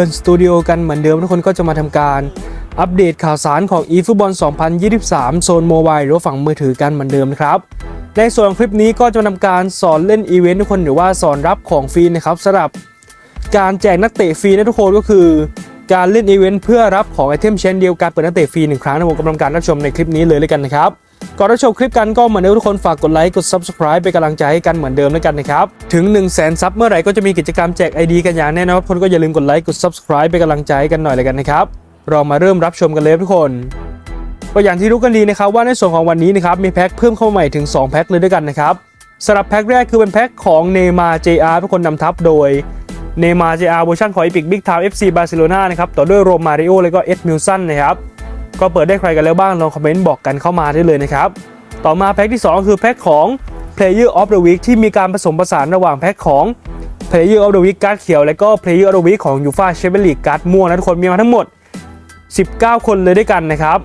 Return Studio กันเหมือนเดิมทุกคนก็จะมาทำการอัปเดตข่าวสารของ eFootball 2023 โซนโมบายหรือว่าฝั่งมือถือกันเหมือนเดิมนะครับ ในส่วนคลิปนี้ก็จะนำการสอนเล่นอีเวนต์ทุกคนหรือว่าสอนรับของฟรีนะครับสำหรับการแจกนักเตะฟรีนะทุกคนก็คือ การเล่นอีเวนต์เพื่อรับของไอเทมเช่นเดียวการเปิดนักเตะฟรีหนึ่งครั้งนะผมกำลังการรับชมในคลิปนี้เลยเลยกันนะครับก่อนรับชมคลิปกันก็เหมือนเดิมทุกคนฝากกดไลค์กด subscribe เป็นกำลังใจให้กันเหมือนเดิมแล้วกันนะครับ ถึง 1 0 0 0 0แสนซับเมื่อไหร่ก็จะมีกิจกรรมแจก ID กันอย่างแน่นอนทุกคนก็อย่าลืมกดไลค์กด subscribe เป็นกำลังใจให้กันหน่อยเลยกันนะครับเรามาเริ่มรับชมกันเลยทุกคนก็อย่างที่รู้กันดีนะครับว่าในส่วนของวันนี้นะครับมีแพ็คเพิ่มเข้ามาใหม่ถึง 2 แพ็คเลยด้วยกันนะครับสำหรับแพ็คแรกคือเป็นแพ็คของเนมา JR เป็นคนนำทัพโดย เนมา JR เวอร์ชันของ Epic Big Time FC Barcelona นานะครับต่อด้วยโรมาริโอและก็เอ็ดมิลสันนะครับก็เปิดได้ใครกันแล้วบ้างลองคอมเมนต์บอกกันเข้ามาได้เลยนะครับต่อมาแพ็คที่ 2 คือแพ็คของ Player of the Week ที่มีการผสมผสานระหว่างแพ็คของ Player of the Week การ์ดเขียว และก็ Player of the Week ของ UEFA Champions League การ์ดม่วงนะทุกคนมีมาทั้งหมด 19 คนเลยด้วยกันนะครับ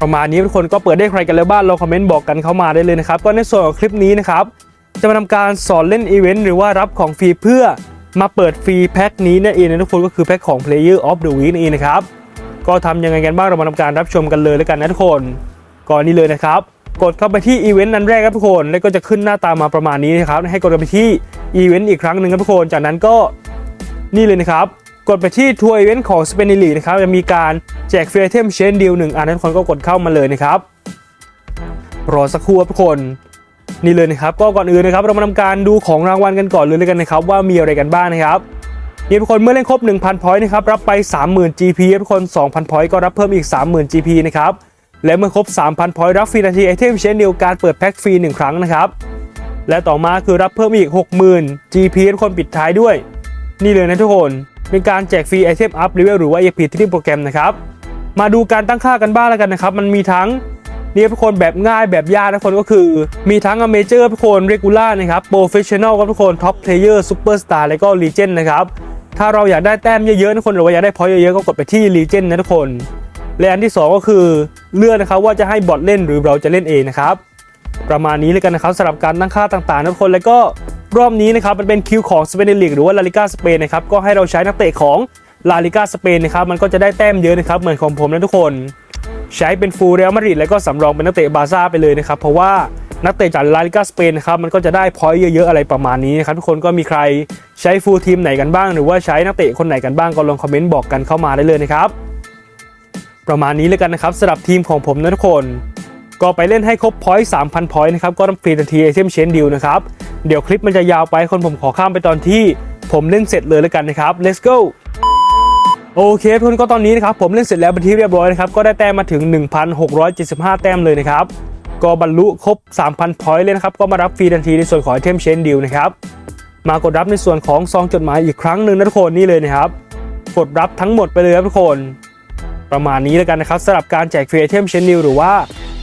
ประมาณนี้ทุกคนก็เปิดได้ใครกันแล้วบ้างลองคอมเมนต์บอกกันเข้ามาได้เลยนะครับก็ในส่วนของคลิปนี้นะครับ จะมาทำการสอนเล่นอีเวนต์หรือว่ารับของฟรีเพื่อมาเปิดฟรีแพ็คนี้นั่นเองนะทุกคนก็คือแพ็คของ Player of the Week นั่นเองนะครับก็ทำยังไงกันบ้างเรามาทำการรับชมกันเลยแล้วกันนะทุกคน ก่อนนี้เลยนะครับ กดเข้าไปที่อีเวนต์นั้นแรกครับทุกคน แล้วก็จะขึ้นหน้าตามาประมาณนี้นะครับ ให้กดไปที่อีเวนต์อีกครั้งหนึ่งครับทุกคน จากนั้นก็นี่เลยนะครับ กดไปที่ทัวร์อีเวนต์ของ s p e n i l y นะครับจะมีการแจกฟรีไอเทมเชนดีลหนึ่งอันนั้นทุกคนก็กดเข้ามาเลยนะครับรอสักครู่ครับทุกคน นี่เลยนะครับก็ก่อนอื่นนะครับเรามาทำการดูของรางวัลกันก่อนเลยเลยกันนะครับว่ามีอะไรกันบ้างนะครับนี่ทุกคนเมื่อเล่นครบ 1,000 พอยต์นะครับรับไป 30,000 GP ครับทุกคน 2,000 พอยต์ก็รับเพิ่มอีก 30,000 GP นะครับและเมื่อครบ 3,000 พอยต์รับฟรีนาทีไอเทมเช่นเดียวการเปิดแพ็คฟรี1ครั้งนะครับและต่อมาคือรับเพิ่มอีก 60,000 GP ทุกคนปิดท้ายด้วย นี่เลยนะทุกคนเป็นการแจกฟรีไอเทมอัพเลเวลหรือว่า EP ที่โปรแกรมนะครับมาดูการตั้งค่ากันบ้างแล้วกันนะครับมันมีทั้ง นี่ทุกคนแบบง่ายแบบยากทุกคนก็คือ มีทั้งอเมเจอร์ทุกคนเรกูล่านะครับโปรเฟชชั่นอลครับทุกคนท็อปเพลเยอร์ซูเปอร์สตาร์และก็ลีเจนนะครับถ้าเราอยากได้แต้มเยอะๆทุกคนหรือว่าอยากได้พอยเยอะๆก็กดไปที่ลีเจนนะทุกคนและอันที่ 2 ก็คือเลือกนะครับว่าจะให้บอทเล่นหรือเราจะเล่นเองนะครับประมาณนี้เลยกันนะครับสำหรับการตั้งค่าต่างๆทุกคนแล้วก็รอบนี้นะครับมันเป็นคิวของสเปนลีกหรือว่าลาลิกาสเปนนะครับก็ให้เราใช้นักเตะของลาลิกาสเปนนะครับมันก็จะได้แต้มเยอะนะครับเหมือนของผมนะทุกคน ใช้เป็นฟูลเรอัลมาดริดแล้วก็สำรองเป็นนักเตะบาซ่าไปเลยนะครับ เพราะว่านักเตะจากลาลิกาสเปนนะครับมันก็จะได้พอยต์เยอะๆอะไรประมาณนี้นะครับทุกคนก็มีใครใช้ฟูลทีมไหนกันบ้าง หรือว่าใช้นักเตะคนไหนกันบ้างก็ลองคอมเมนต์บอกกันเข้ามาได้เลยนะครับประมาณนี้เลยกันนะครับสำหรับทีมของผมนะทุกคน ก็ไปเล่นให้ครบพอยต์3,000พอยต์นะครับก็ต้องฟรีทันทีไอเทมเชนดิวนะครับเดี๋ยวคลิปมันจะยาวไปคนผมขอข้ามไปตอนที่ผมเล่นเสร็จเลยแล้วกันนะครับ let's go โอเคทุกคนก็ตอนนี้นะครับผมเล่นเสร็จแล้วเป็นที่เรียบร้อยนะครับก็ได้แต้มมาถึง 1,675 แต้มเลยนะครับก็บรรลุครบ 3,000 พอยต์เลยนะครับก็มารับฟรีทันทีในส่วนของไอเทมเชนดิวนะครับมากดรับในส่วนของซองจดหมายอีกครั้งหนึ่งนะทุกคนนี่เลยนะครับกดรับทั้งหมดไปเลยครับทุกคน ประมาณนี้แล้วกันนะครับสำหรับการแจกฟรีไอเทมเชนนิวหรือว่า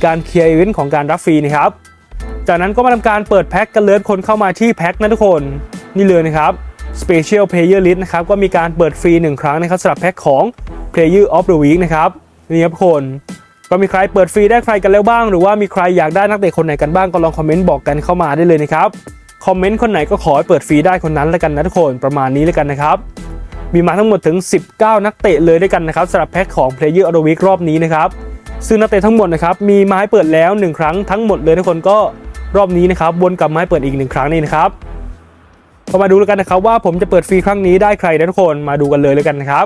การเคลียร์อีเวนต์ของการรับฟรีนะครับจากนั้นก็มาทำการเปิดแพ็คกันเลยคนเข้ามาที่แพ็คนะทุกคน นี่เลยนะครับ Special Player List นะครับก็มีการเปิดฟรี 1 ครั้งนะครับสำหรับแพ็คของ Player of the Week นะครับนี่ครับทุกคนก็มีใครเปิดฟรีได้ใครกันแล้วบ้าง หรือว่ามีใครอยากได้นักเตะคนไหนกันบ้างก็ลองคอมเมนต์บอกกันเข้ามาได้เลยนะครับคอมเมนต์คนไหนก็ขอให้เปิดฟรีได้คนนั้นแล้วกันนะทุกคนประมาณนี้แล้วกันนะครับมีมาทั้งหมดถึง 19 นักเตะเลยด้วยกันนะครับสำหรับแพ็คของ Player of the Week รอบนี้นะครับซึ่งนักเตะทั้งหมดนะครับมีไม้เปิดแล้ว 1 ครั้งทั้งหมดเลยทุกคนก็รอบนี้นะครับวนกลับไม้เปิดอีก 1 ครั้งนี่นะครับ ก็มาดูแล้วกันนะครับว่าผมจะเปิดฟรีครั้งนี้ได้ใครนะทุกคนมาดูกันเลยแล้วกันนะครับ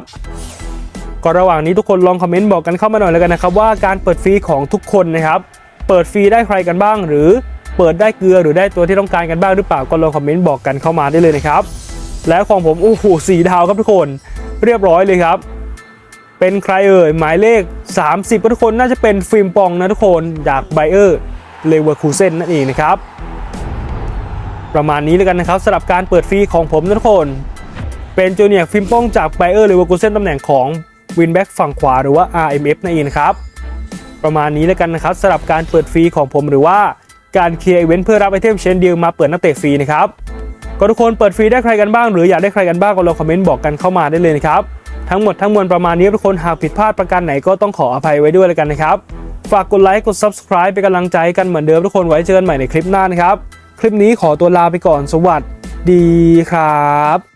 ก็ระหว่างนี้ทุกคนลองคอมเมนต์บอกกันเข้ามาหน่อยแล้วกันนะครับว่าการเปิดฟรีของทุกคนนะครับ เปิดฟรีได้ใครกันบ้าง หรือเปิดได้เกลือหรือได้ตัวที่ต้องการกันบ้างหรือเปล่าก็ลองคอมเมนต์บอกกันเข้ามาได้เลยนะครับ แล้วของผมโอ้โหสีดาวครับทุกคนเรียบร้อยเลยครับเป็นใครเอ่ยหมายเลข 30ก็ทุกคนน่าจะเป็นฟิล์มปองนะทุกคนจากไบเออร์เลเวอร์คูเซนนั่นเองนะครับ ประมาณนี้แล้วกันนะครับสำหรับการเปิดฟรีของผมทุกคน เป็นจูเนียร์ฟิมป้องจากไบเออร์หรือว่ากูเซนตำแหน่งของวินแบ็กฝั่งขวาหรือว่า RMF นั่นเองนะครับ ประมาณนี้แล้วกันนะครับสำหรับการเปิดฟรีของผมหรือว่าการเคลียร์อีเวนต์เพื่อรับไอเทมเชนเดีลมาเปิดนักเตะฟรีนะครับก็ทุกคนเปิดฟรีได้ใครกันบ้างหรืออยากได้ใครกันบ้างก็ลองคอมเมนต์บอกกันเข้ามาได้เลยนะครับทั้งหมดทั้งมวลประมาณนี้ทุกคนหากผิดพลาดประการไหนก็ต้องขออภัยไว้ด้วยแล้วกันนะครับ ฝากกดไลค์กด Subscribe เป็นกำลังใจกันเหมือนเดิมทุกคนไว้เจอกันใหม่ในคลิปหน้านะครับ ลิปนี้ขอตัวลาไปก่อนสวัสดีครับ